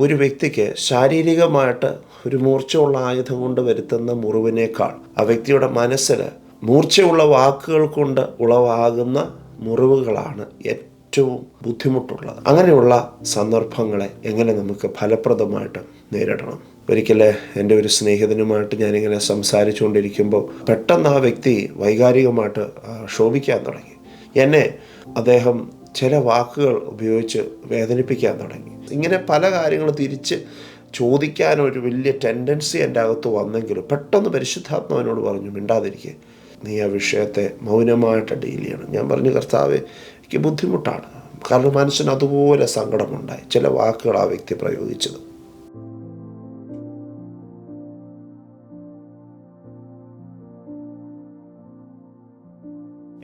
ഒരു വ്യക്തിക്ക് ശാരീരികമായിട്ട് ഒരു മൂർച്ചയുള്ള ആയുധം കൊണ്ട് വരുത്തുന്ന മുറിവിനേക്കാൾ ആ വ്യക്തിയുടെ മനസ്സിൽ മൂർച്ചയുള്ള വാക്കുകൾ കൊണ്ട് ഉളവാകുന്ന മുറിവുകളാണ് ഏറ്റവും ബുദ്ധിമുട്ടുള്ളത്. അങ്ങനെയുള്ള സന്ദർഭങ്ങളെ എങ്ങനെ നമുക്ക് ഫലപ്രദമായിട്ട് നേരിടണം? ഒരിക്കൽ എന്റെ ഒരു സ്നേഹിതനുമായിട്ട് ഞാനിങ്ങനെ സംസാരിച്ചുകൊണ്ടിരിക്കുമ്പോൾ പെട്ടെന്ന് ആ വ്യക്തി വൈകാരികമായിട്ട് ക്ഷോഭിക്കാൻ തുടങ്ങി. എന്നെ അദ്ദേഹം ചില വാക്കുകൾ ഉപയോഗിച്ച് വേദനിപ്പിക്കാൻ തുടങ്ങി. ഇങ്ങനെ പല കാര്യങ്ങൾ തിരിച്ച് ചോദിക്കാൻ ഒരു വലിയ ടെൻഡൻസി എന്റെ അകത്ത് വന്നെങ്കിലും പെട്ടെന്ന് പരിശുദ്ധാത്മാവിനോട് പറഞ്ഞു മിണ്ടാതിരിക്കുക നീ ആ വിഷയത്തെ മൗനമായിട്ട് ഡീൽ ചെയ്യണം. ഞാൻ പറഞ്ഞു കർത്താവ് എനിക്ക് ബുദ്ധിമുട്ടാണ്. കാരണം മനസ്സിന് അതുപോലെ സങ്കടമുണ്ടായി. ചില വാക്കുകൾ ആ വ്യക്തി പ്രയോഗിച്ചത്.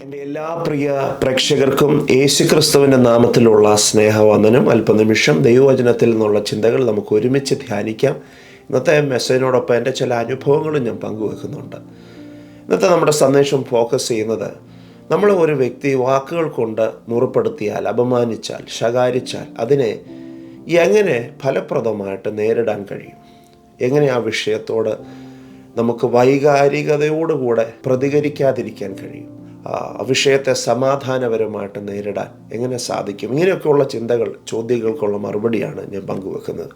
എന്റെ എല്ലാ പ്രിയ പ്രേക്ഷകർക്കും യേശുക്രിസ്തുവിന്റെ നാമത്തിലുള്ള സ്നേഹവന്ദനം. അല്പനിമിഷം ദൈവവചനത്തിൽ നിന്നുള്ള ചിന്തകൾ നമുക്ക് ഒരുമിച്ച് ധ്യാനിക്കാം. ഇന്നത്തെ മെസ്സേജിനോടൊപ്പം എന്റെ ചില അനുഭവങ്ങളും ഞാൻ പങ്കുവെക്കുന്നുണ്ട്. ഇന്നത്തെ നമ്മുടെ സന്ദേശം ഫോക്കസ് ചെയ്യുന്നത് നമ്മൾ ഒരു വ്യക്തി വാക്കുകൾ കൊണ്ട് മുറിപ്പെടുത്തിയാൽ അപമാനിച്ചാൽ ശകാരിച്ചാൽ അതിനെ എങ്ങനെ ഫലപ്രദമായിട്ട് നേരിടാൻ കഴിയും? എങ്ങനെ ആ വിഷയത്തോട് നമുക്ക് വൈകാരികതയോടുകൂടെ പ്രതികരിക്കാതിരിക്കാൻ കഴിയും? വിഷയത്തെ സമാധാനപരമായിട്ട് നേരിടാൻ എങ്ങനെ സാധിക്കും? ഇങ്ങനെയൊക്കെയുള്ള ചിന്തകൾ ചോദ്യങ്ങൾക്കുള്ള മറുപടിയാണ് ഞാൻ പങ്കുവെക്കുന്നത്.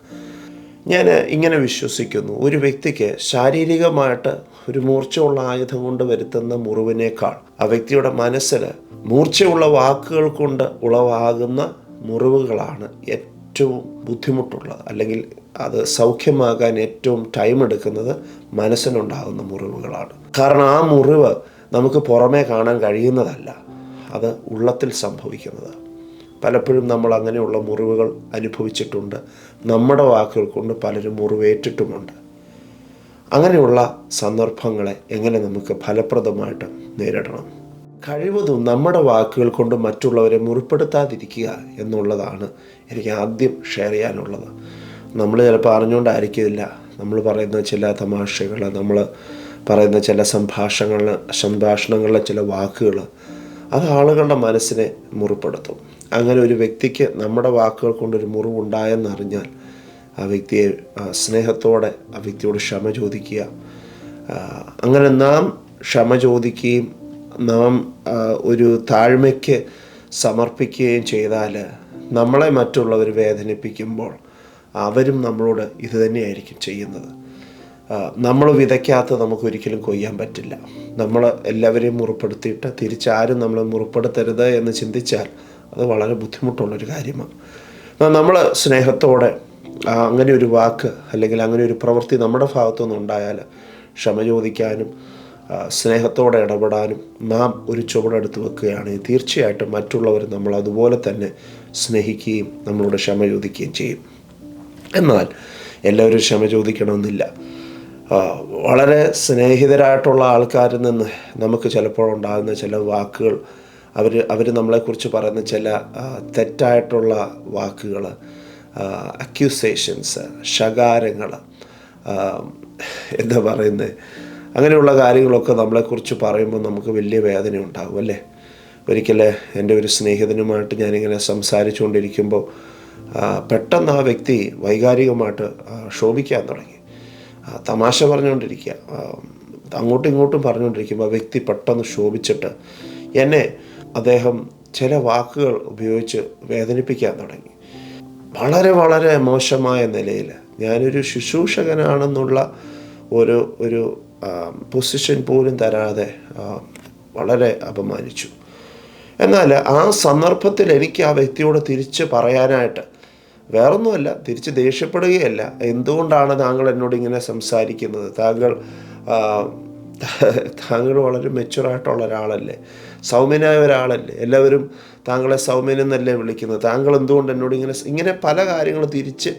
ഞാൻ ഇങ്ങനെ വിശ്വസിക്കുന്നു. ഒരു വ്യക്തിക്ക് ശാരീരികമായിട്ട് ഒരു മൂർച്ചയുള്ള ആയുധം കൊണ്ട് വരുത്തുന്ന മുറിവിനേക്കാൾ ആ വ്യക്തിയുടെ മനസ്സിൽ മൂർച്ചയുള്ള വാക്കുകൾ കൊണ്ട് ഉളവാകുന്ന മുറിവുകളാണ് ഏറ്റവും ബുദ്ധിമുട്ടുള്ളത്. അല്ലെങ്കിൽ അത് സൗഖ്യമാകാൻ ഏറ്റവും ടൈം എടുക്കുന്നത് മനസ്സിനുണ്ടാകുന്ന മുറിവുകളാണ്. കാരണം ആ മുറിവ് നമുക്ക് പുറമേ കാണാൻ കഴിയുന്നതല്ല. അത് ഉള്ളത്തിൽ സംഭവിക്കുന്നത്. പലപ്പോഴും നമ്മൾ അങ്ങനെയുള്ള മുറിവുകൾ അനുഭവിച്ചിട്ടുണ്ട്. നമ്മുടെ വാക്കുകൾ കൊണ്ട് പലരും മുറിവേറ്റിട്ടുമുണ്ട്. അങ്ങനെയുള്ള സന്ദർഭങ്ങളെ എങ്ങനെ നമുക്ക് ഫലപ്രദമായിട്ട് നേരിടണം? കഴിവതും നമ്മുടെ വാക്കുകൾ കൊണ്ട് മറ്റുള്ളവരെ മുറിപ്പെടുത്താതിരിക്കുക എന്നുള്ളതാണ് എനിക്ക് ആദ്യം ഷെയർ ചെയ്യാനുള്ളത്. നമ്മൾ ചിലപ്പോൾ അറിഞ്ഞുകൊണ്ടായിരിക്കില്ല. നമ്മൾ പറയുന്ന ചില തമാശകൾ നമ്മൾ പറയുന്ന ചില സംഭാഷണങ്ങൾ സംഭാഷണങ്ങളിലെ ചില വാക്കുകൾ അത് ആളുകളുടെ മനസ്സിനെ മുറിപ്പെടുത്തും. അങ്ങനെ ഒരു വ്യക്തിക്ക് നമ്മുടെ വാക്കുകൾ കൊണ്ടൊരു മുറിവുണ്ടായെന്നറിഞ്ഞാൽ ആ വ്യക്തിയെ സ്നേഹത്തോടെ ആ വ്യക്തിയോട് ക്ഷമ ചോദിക്കുക. അങ്ങനെ നാം ക്ഷമ ചോദിക്കുകയും നാം ഒരു താഴ്മയ്ക്ക് സമർപ്പിക്കുകയും ചെയ്താൽ നമ്മളെ മറ്റുള്ളവർ വേദനിപ്പിക്കുമ്പോൾ അവരും നമ്മളോട് ഇത് തന്നെയായിരിക്കും ചെയ്യുന്നത്. നമ്മൾ വിതയ്ക്കാത്ത നമുക്ക് ഒരിക്കലും കൊയ്യാൻ പറ്റില്ല. നമ്മൾ എല്ലാവരെയും മുറിപ്പെടുത്തിയിട്ട് തിരിച്ചാരും നമ്മളെ മുറിപ്പെടുത്തരുത് എന്ന് ചിന്തിച്ചാൽ അത് വളരെ ബുദ്ധിമുട്ടുള്ളൊരു കാര്യമാണ്. നമ്മൾ സ്നേഹത്തോടെ അങ്ങനെ ഒരു വാക്ക് അല്ലെങ്കിൽ അങ്ങനെ ഒരു പ്രവൃത്തി നമ്മുടെ ഭാഗത്തുനിന്ന് ഉണ്ടായാൽ ക്ഷമ ചോദിക്കാനും സ്നേഹത്തോടെ ഇടപെടാനും നാം ഒരു ചുവടെടുത്ത് വെക്കുകയാണെങ്കിൽ തീർച്ചയായിട്ടും മറ്റുള്ളവർ നമ്മൾ അതുപോലെ തന്നെ സ്നേഹിക്കുകയും നമ്മളോട് ക്ഷമ ചോദിക്കുകയും ചെയ്യും. എന്നാൽ എല്ലാവരും ക്ഷമ ചോദിക്കണമെന്നില്ല. വളരെ സ്നേഹിതരായിട്ടുള്ള ആൾക്കാരിൽ നിന്ന് നമുക്ക് ചിലപ്പോൾ ഉണ്ടാകുന്ന ചില വാക്കുകൾ അവർ അവർ നമ്മളെക്കുറിച്ച് പറയുന്ന ചില തെറ്റായിട്ടുള്ള വാക്കുകൾ അക്യൂസേഷൻസ് ശകാരങ്ങൾ എന്താ പറയുന്നത് അങ്ങനെയുള്ള കാര്യങ്ങളൊക്കെ നമ്മളെക്കുറിച്ച് പറയുമ്പോൾ നമുക്ക് വലിയ വേദന ഉണ്ടാകും അല്ലേ? ഒരിക്കൽ എന്റെ ഒരു സ്നേഹിതനുമായിട്ട് ഞാനിങ്ങനെ സംസാരിച്ചുകൊണ്ടിരിക്കുമ്പോൾ പെട്ടെന്ന് ആ വ്യക്തി വൈകാരികമായിട്ട് ക്ഷോഭിക്കാൻ തുടങ്ങി. തമാശ പറഞ്ഞുകൊണ്ടിരിക്കുക. അങ്ങോട്ടും ഇങ്ങോട്ടും പറഞ്ഞുകൊണ്ടിരിക്കുമ്പോൾ ആ വ്യക്തി പെട്ടെന്ന് ശോഭിച്ചിട്ട് എന്നെ അദ്ദേഹം ചില വാക്കുകൾ ഉപയോഗിച്ച് വേദനിപ്പിക്കാൻ തുടങ്ങി. വളരെ വളരെ മോശമായ നിലയിൽ ഞാനൊരു ശുശ്രൂഷകനാണെന്നുള്ള ഒരു ഒരു പൊസിഷൻ പോലും തരാതെ വളരെ അപമാനിച്ചു. എന്നാൽ ആ സന്ദർഭത്തിൽ എനിക്ക് ആ വ്യക്തിയോട് തിരിച്ച് പറയാനായിട്ട് വേറൊന്നുമല്ല തിരിച്ച് ദേഷ്യപ്പെടുകയല്ല. എന്തുകൊണ്ടാണ് താങ്കൾ എന്നോട് ഇങ്ങനെ സംസാരിക്കുന്നത്? താങ്കൾ താങ്കൾ വളരെ മെച്ചുറായിട്ടുള്ള ഒരാളല്ലേ? സൗമ്യനായ ഒരാളല്ലേ? എല്ലാവരും താങ്കളെ സൗമ്യൻ എന്നല്ലേ വിളിക്കുന്നത്? താങ്കൾ എന്തുകൊണ്ട് എന്നോട് ഇങ്ങനെ ഇങ്ങനെ പല കാര്യങ്ങളും തിരിച്ച്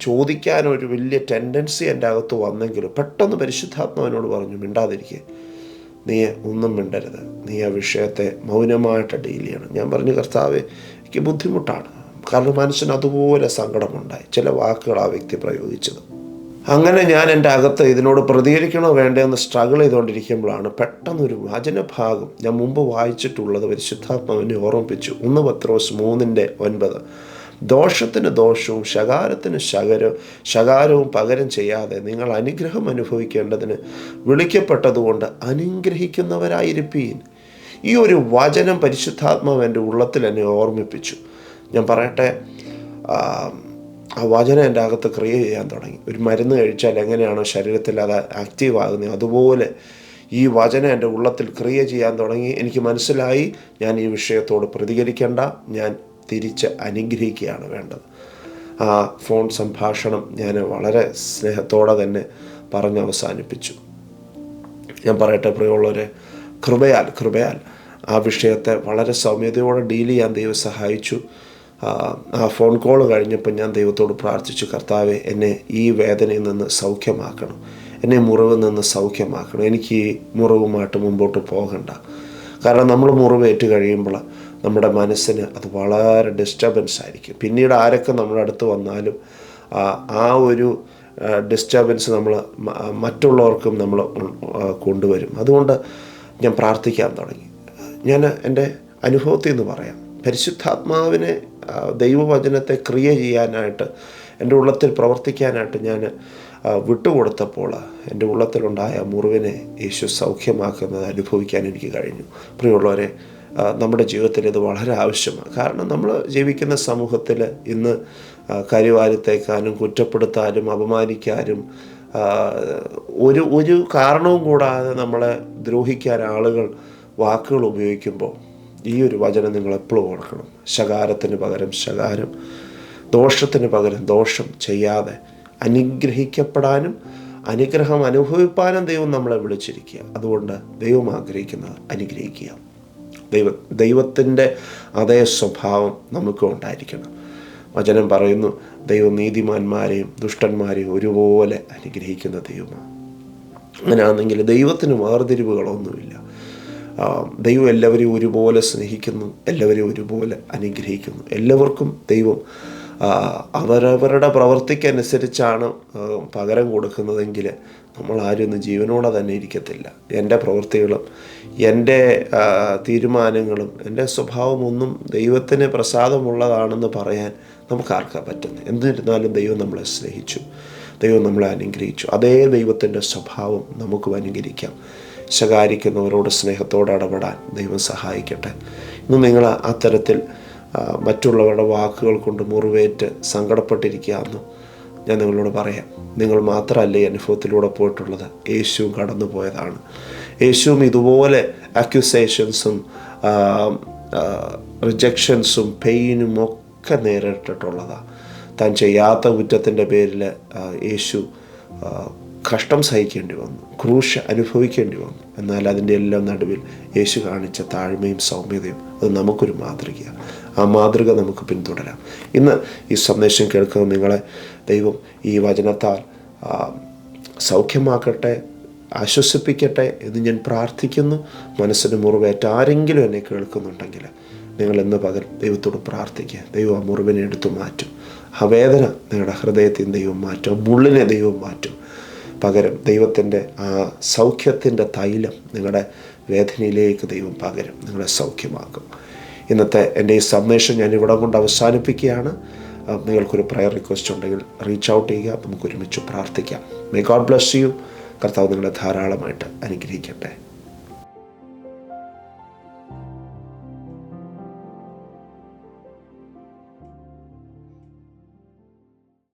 ചോദിക്കാനൊരു വലിയ ടെൻഡൻസി എന്റെ അകത്ത് വന്നെങ്കിലും പെട്ടെന്ന് പരിശുദ്ധാത്മാവിനോട് പറഞ്ഞു മിണ്ടാതിരിക്കുക നീ ഒന്നും മിണ്ടരുത്. നീ ആ വിഷയത്തെ മൗനമായിട്ട് ഡീൽ ചെയ്യണം. ഞാൻ പറഞ്ഞു കർത്താവ് എനിക്ക് ബുദ്ധിമുട്ടാണ്. കാരണം മനുഷ്യന് അതുപോലെ സങ്കടമുണ്ടായി. ചില വാക്കുകൾ ആ വ്യക്തി പ്രയോഗിച്ചത്. അങ്ങനെ ഞാൻ എന്റെ അകത്ത് ഇതിനോട് പ്രതികരിക്കണോ വേണ്ടതെന്ന് സ്ട്രഗിൾ ചെയ്തുകൊണ്ടിരിക്കുമ്പോഴാണ് പെട്ടെന്നൊരു വചനഭാഗം ഞാൻ മുമ്പ് വായിച്ചിട്ടുള്ളത് പരിശുദ്ധാത്മാവിനെ ഓർമ്മിപ്പിച്ചു. ഒന്ന് പത്രോസ് മൂന്നിന്റെ ഒൻപത്. ദോഷത്തിന് ദോഷവും ശകാരത്തിന് ശകരവും ശകാരവും പകരം ചെയ്യാതെ നിങ്ങൾ അനുഗ്രഹം അനുഭവിക്കേണ്ടതിന് വിളിക്കപ്പെട്ടതുകൊണ്ട് അനുഗ്രഹിക്കുന്നവരായിരിപ്പീൻ. ഈ ഒരു വചനം പരിശുദ്ധാത്മാവ് എന്റെ ഉള്ളത്തിൽ എന്നെ ഓർമ്മിപ്പിച്ചു. ഞാൻ പറയട്ടെ ആ, വചനം എന്റെ അകത്ത് ക്രിയ ചെയ്യാൻ തുടങ്ങി. ഒരു മരുന്ന് കഴിച്ചാൽ എങ്ങനെയാണോ ശരീരത്തിൽ അത് ആക്റ്റീവ് ആകുന്നത് അതുപോലെ ഈ വചനം എന്റെ ഉള്ളത്തിൽ ക്രിയ ചെയ്യാൻ തുടങ്ങി. എനിക്ക് മനസ്സിലായി ഞാൻ ഈ വിഷയത്തോട് പ്രതികരിക്കേണ്ട ഞാൻ തിരിച്ച് അനുഗ്രഹിക്കുകയാണ് വേണ്ടത്. ആ ഫോൺ സംഭാഷണം ഞാൻ വളരെ സ്നേഹത്തോടെ തന്നെ പറഞ്ഞ് അവസാനിപ്പിച്ചു. ഞാൻ പറയട്ടെ പ്രിയമുള്ളവരെ കൃപയാൽ കൃപയാൽ ആ വിഷയത്തെ വളരെ സൗമ്യതയോടെ ഡീൽ ചെയ്യാൻ ദൈവം സഹായിച്ചു. ആ, ഫോൺ കോൾ കഴിഞ്ഞപ്പോൾ ഞാൻ ദൈവത്തോട് പ്രാർത്ഥിച്ചു കർത്താവെ എന്നെ ഈ വേദനയിൽ നിന്ന് സൗഖ്യമാക്കണം. എന്നെ മുറിവിൽ നിന്ന് സൗഖ്യമാക്കണം. എനിക്ക് ഈ മുറിവുമായിട്ട് മുമ്പോട്ട് പോകണ്ട. കാരണം നമ്മൾ മുറിവേറ്റ് കഴിയുമ്പോൾ നമ്മുടെ മനസ്സിന് അത് വളരെ ഡിസ്റ്റർബൻസ് ആയിരിക്കും. പിന്നീട് ആരൊക്കെ നമ്മുടെ അടുത്ത് വന്നാലും ആ ഒരു ഡിസ്റ്റർബൻസ് നമ്മൾ മറ്റുള്ളവർക്കും നമ്മൾ കൊണ്ടുവരും. അതുകൊണ്ട് ഞാൻ പ്രാർത്ഥിക്കാൻ തുടങ്ങി. ഞാൻ എന്റെ അനുഭവത്തിൽ നിന്ന് പറയാം. പരിശുദ്ധാത്മാവിനെ ദൈവവചനത്തെ ക്രിയ ചെയ്യാനായിട്ട് എന്റെ ഉള്ളത്തിൽ പ്രവർത്തിക്കാനായിട്ട് ഞാൻ വിട്ടുകൊടുത്തപ്പോൾ എന്റെ ഉള്ളത്തിലുണ്ടായ മുറിവിനെ യേശു സൗഖ്യമാക്കുന്നത് അനുഭവിക്കാൻ എനിക്ക് കഴിഞ്ഞു. പ്രിയമുള്ളവരെ നമ്മുടെ ജീവിതത്തിൽ ഇത് വളരെ ആവശ്യമാണ്. കാരണം നമ്മൾ ജീവിക്കുന്ന സമൂഹത്തിൽ ഇന്ന് കരിവാരിത്തേക്കാനും കുറ്റപ്പെടുത്താനും അപമാനിക്കാനും ഒരു ഒരു കാരണവും കൂടാതെ നമ്മളെ ദ്രോഹിക്കാൻ ആളുകൾ വാക്കുകൾ ഉപയോഗിക്കുമ്പോൾ ഈ ഒരു വചനം നിങ്ങൾ എപ്പോഴും ഓർക്കണം. ശകാരത്തിന് പകരം ശകാരം ദോഷത്തിന് പകരം ദോഷം ചെയ്യാതെ അനുഗ്രഹിക്കപ്പെടാനും അനുഗ്രഹം അനുഭവിപ്പാനും ദൈവം നമ്മളെ വിളിച്ചിരിക്കുക. അതുകൊണ്ട് ദൈവം ആഗ്രഹിക്കുന്നത് അനുഗ്രഹിക്കുക. ദൈവ ദൈവത്തിന്റെ അതേ സ്വഭാവം നമുക്കും ഉണ്ടായിരിക്കണം. വചനം പറയുന്നു ദൈവം നീതിമാന്മാരെയും ദുഷ്ടന്മാരെയും ഒരുപോലെ അനുഗ്രഹിക്കുന്ന ദൈവമാണ്. അങ്ങനെയാണെങ്കിൽ ദൈവത്തിന് വേർതിരിവുകളൊന്നുമില്ല. ദൈവം എല്ലാവരെയും ഒരുപോലെ സ്നേഹിക്കുന്നു എല്ലാവരെയും ഒരുപോലെ അനുഗ്രഹിക്കുന്നു. എല്ലാവർക്കും ദൈവം അവരവരുടെ പ്രവൃത്തിക്കനുസരിച്ചാണ് ആ, പകരം കൊടുക്കുന്നതെങ്കിൽ നമ്മൾ ആരും ഇന്ന് ജീവനോടെ തന്നെ ഇരിക്കത്തില്ല. എന്റെ പ്രവൃത്തികളും എന്റെ തീരുമാനങ്ങളും എന്റെ സ്വഭാവമൊന്നും ദൈവത്തിന് പ്രസാദമുള്ളതാണെന്ന് പറയാൻ നമുക്ക് ആർക്കാ പറ്റുന്നത്? എന്നിരുന്നാലും ദൈവം നമ്മളെ സ്നേഹിച്ചു ദൈവം നമ്മളെ അനുഗ്രഹിച്ചു. അതേ ദൈവത്തിന്റെ സ്വഭാവം നമുക്കും അനുകരിക്കാം ശകാരിക്കുന്നവരോട് സ്നേഹത്തോടെ ഇടപെടാൻ ദൈവം സഹായിക്കട്ടെ. ഇന്ന് നിങ്ങൾ അത്തരത്തിൽ മറ്റുള്ളവരുടെ വാക്കുകൾ കൊണ്ട് മുറിവേറ്റ് സങ്കടപ്പെട്ടിരിക്കുകയെന്ന് ഞാൻ നിങ്ങളോട് പറയാം. നിങ്ങൾ മാത്രമല്ല ഈ അനുഭവത്തിലൂടെ പോയിട്ടുള്ളത്. യേശുവും കടന്നു പോയതാണ് യേശുവും ഇതുപോലെ അക്യുസേഷൻസും റിജക്ഷൻസും പെയിനും ഒക്കെ നേരിട്ടിട്ടുള്ളതാണ് താൻ ചെയ്യാത്ത കുറ്റത്തിന്റെ പേരിൽ യേശു കഷ്ടം സഹിക്കേണ്ടി വന്നു. ക്രൂശ അനുഭവിക്കേണ്ടി വന്നു. എന്നാൽ അതിന്റെ എല്ലാം നടുവിൽ യേശു കാണിച്ച താഴ്മയും സൗമ്യതയും അത് നമുക്കൊരു മാതൃകയാണ്. ആ മാതൃക നമുക്ക് പിന്തുടരാം. ഇന്ന് ഈ സന്ദേശം കേൾക്കുന്ന നിങ്ങളെ ദൈവം ഈ വചനത്താൽ സൗഖ്യമാക്കട്ടെ ആശ്വസിപ്പിക്കട്ടെ എന്ന് ഞാൻ പ്രാർത്ഥിക്കുന്നു. മനസ്സിന് മുറിവേറ്റ ആരെങ്കിലും എന്നെ കേൾക്കുന്നുണ്ടെങ്കിൽ നിങ്ങൾ ഇന്ന് പകൽ ദൈവത്തോട് പ്രാർത്ഥിക്കുക. ദൈവം ആ മുറിവിനെ എടുത്തു മാറ്റും. ആ വേദന നിങ്ങളുടെ ഹൃദയത്തിൽ ദൈവം മാറ്റും. മുള്ളിനെ ദൈവം മാറ്റും. പകരം. ദൈവത്തിന്റെ ആ സൗഖ്യത്തിന്റെ തൈലം നിങ്ങളുടെ വേദനയിലേക്ക് ദൈവം പകരം. നിങ്ങളെ സൗഖ്യമാക്കും. ഇന്നത്തെ എന്റെ ഈ സന്ദേശം ഞാൻ ഇവിടെ കൊണ്ട് അവസാനിപ്പിക്കുകയാണ്. നിങ്ങൾക്കൊരു പ്രയർ റിക്വസ്റ്റ് ഉണ്ടെങ്കിൽ റീച്ച് ഔട്ട് ചെയ്യുക. നമുക്ക് ഒരുമിച്ച് പ്രാർത്ഥിക്കാം. മേ ഗോഡ് ബ്ലസ് യു കർത്താവ് നിങ്ങളെ ധാരാളമായിട്ട് അനുഗ്രഹിക്കട്ടെ.